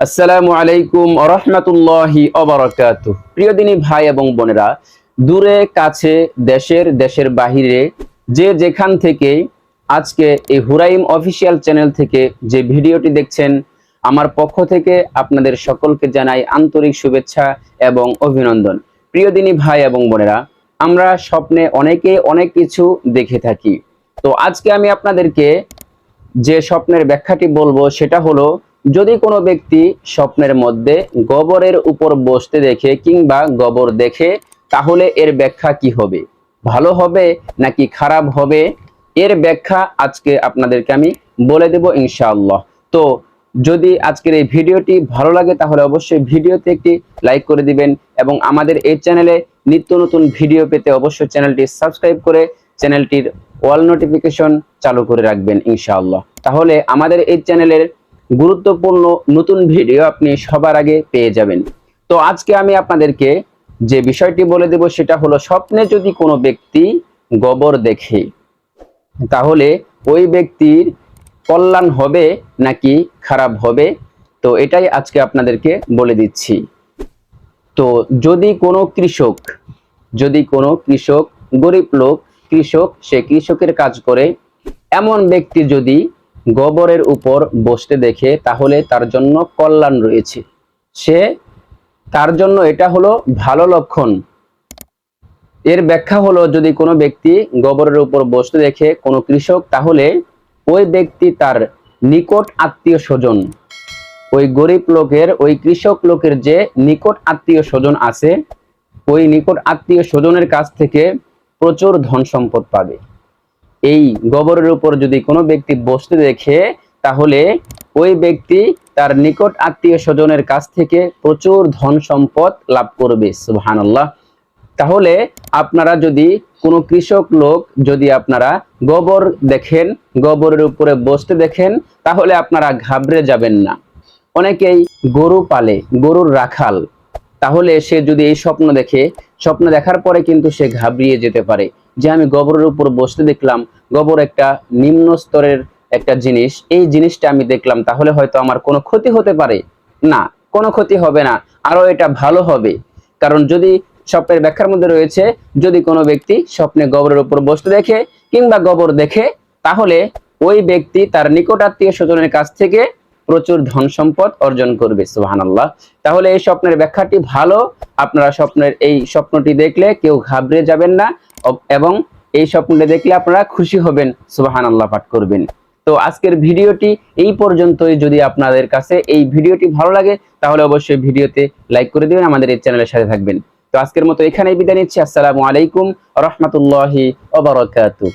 আসসালামু আলাইকুম রহমতুল্লাহি অবরাকাত প্রিয় দিনী ভাই এবং বোনেরা, দূরে, কাছে, দেশের দেশের বাহিরে, যে যেখান থেকে আজকে এই হুরাইম অফিসিয়াল চ্যানেল থেকে যে ভিডিওটি দেখছেন, আমার পক্ষ থেকে আপনাদের সকলকে জানাই আন্তরিক শুভেচ্ছা এবং অভিনন্দন। প্রিয় দিনী ভাই এবং বোনেরা, আমরা স্বপ্নে অনেকে অনেক কিছু দেখে থাকি। তো আজকে আমি আপনাদেরকে যে স্বপ্নের ব্যাখ্যাটি বলব, সেটা হলো যদি কোনো ব্যক্তি স্বপ্নের মধ্যে গোবরের উপর বসতে দেখে কিংবা গোবর দেখে, তাহলে এর ব্যাখ্যা কি হবে? ভালো হবে নাকি খারাপ হবে? এর ব্যাখ্যা আজকে আপনাদেরকে আমি বলে দেব ইনশাআল্লাহ। তো যদি আজকের এই ভিডিওটি ভালো লাগে, তাহলে অবশ্যই ভিডিওতে একটি লাইক করে দিবেন এবং আমাদের এই চ্যানেলে নিত্য নতুন ভিডিও পেতে অবশ্যই চ্যানেলটি সাবস্ক্রাইব করে চ্যানেলটির অল নোটিফিকেশন চালু করে রাখবেন ইনশাআল্লাহ। তাহলে আমাদের এই চ্যানেলের গুরুত্বপূর্ণ নতুন ভিডিও আপনি সবার আগে পেয়ে যাবেন। তো আজকে আমি আপনাদেরকে যে বিষয়টি বলে দেব সেটা হলো স্বপ্নে যদি কোনো ব্যক্তি গোবর দেখে, তাহলে ওই ব্যক্তির কল্যাণ হবে নাকি খারাপ হবে? তো এটাই আজকে আপনাদেরকে বলে দিচ্ছি। তো যদি কোনো কৃষক, যদি কোনো কৃষক, গরিব লোক, কৃষক, সে কৃষকের কাজ করে, এমন ব্যক্তি যদি গোবরের উপর বসতে দেখে, তাহলে তার জন্য কল্যাণ রয়েছে। সে, তার জন্য এটা হলো ভালো লক্ষণ। এর ব্যাখ্যা হলো, যদি কোনো ব্যক্তি গোবরের উপর বসতে দেখে কোনো কৃষক, তাহলে ওই ব্যক্তি তার নিকট আত্মীয় স্বজন, ওই গরিব লোকের, ওই কৃষক লোকের যে নিকট আত্মীয় স্বজন আছে, ওই নিকট আত্মীয় স্বজনের কাছ থেকে প্রচুর ধন সম্পদ পাবে। এই গোবরের উপর যদি কোনো ব্যক্তি বসতে দেখে, তাহলে ওই ব্যক্তি তার নিকট আত্মীয় স্বজনের কাছ থেকে প্রচুর ধন সম্পদ লাভ করবে, সুবহানাল্লাহ। তাহলে আপনারা যদি কোনো কৃষক লোক যদি আপনারা গোবর দেখেন, গোবরের উপরে বসতে দেখেন, তাহলে আপনারা ঘাবড়ে যাবেন না। অনেকেই গরু পালে, গরুর রাখাল তাহলে সে যদি এই স্বপ্ন দেখে, স্বপ্ন দেখার পরে কিন্তু সে ঘাবড়িয়ে যেতে পারে। যে আমি গোবরের উপর বসতে দেখলাম, গোবর একটা নিম্ন স্তরের একটা জিনিস, এই জিনিসটা আমি দেখলাম, তাহলে হয়তো আমার কোনো ক্ষতি হতে পারে। না, কোনো ক্ষতি হবে না আরও এটা ভালো হবে। কারণ যদি স্বপ্নের ব্যাখ্যার মধ্যে রয়েছে, যদি কোনো ব্যক্তি স্বপ্নে গোবরের উপর বসতে দেখে কিংবা গোবর দেখে, তাহলে ওই ব্যক্তি তার নিকট আত্মীয় স্বজনের কাছ থেকে প্রচুর ধন সম্পদ অর্জন করবে, সুবহানাল্লাহ। তাহলে এই স্বপ্নের ব্যাখ্যাটি ভালো। আপনারা স্বপ্নের এই স্বপ্নটি দেখলে কেউ ঘাবড়ে যাবেন না এবং এই স্বপ্নটি দেখলে আপনারা খুশি হবেন, সুবহানাল্লাহ পাঠ করবেন। তো আজকের ভিডিওটি এই পর্যন্তই। যদি আপনাদের কাছে এই ভিডিওটি ভালো লাগে, তাহলে অবশ্যই ভিডিওতে লাইক করে দিবেন, আমাদের এই চ্যানেলের সাথে থাকবেন। তো আজকের মতো এখানেই বিদায় নিচ্ছি। আসসালামু আলাইকুম রহমতুল্লাহি ওয়া বারাকাতুহু।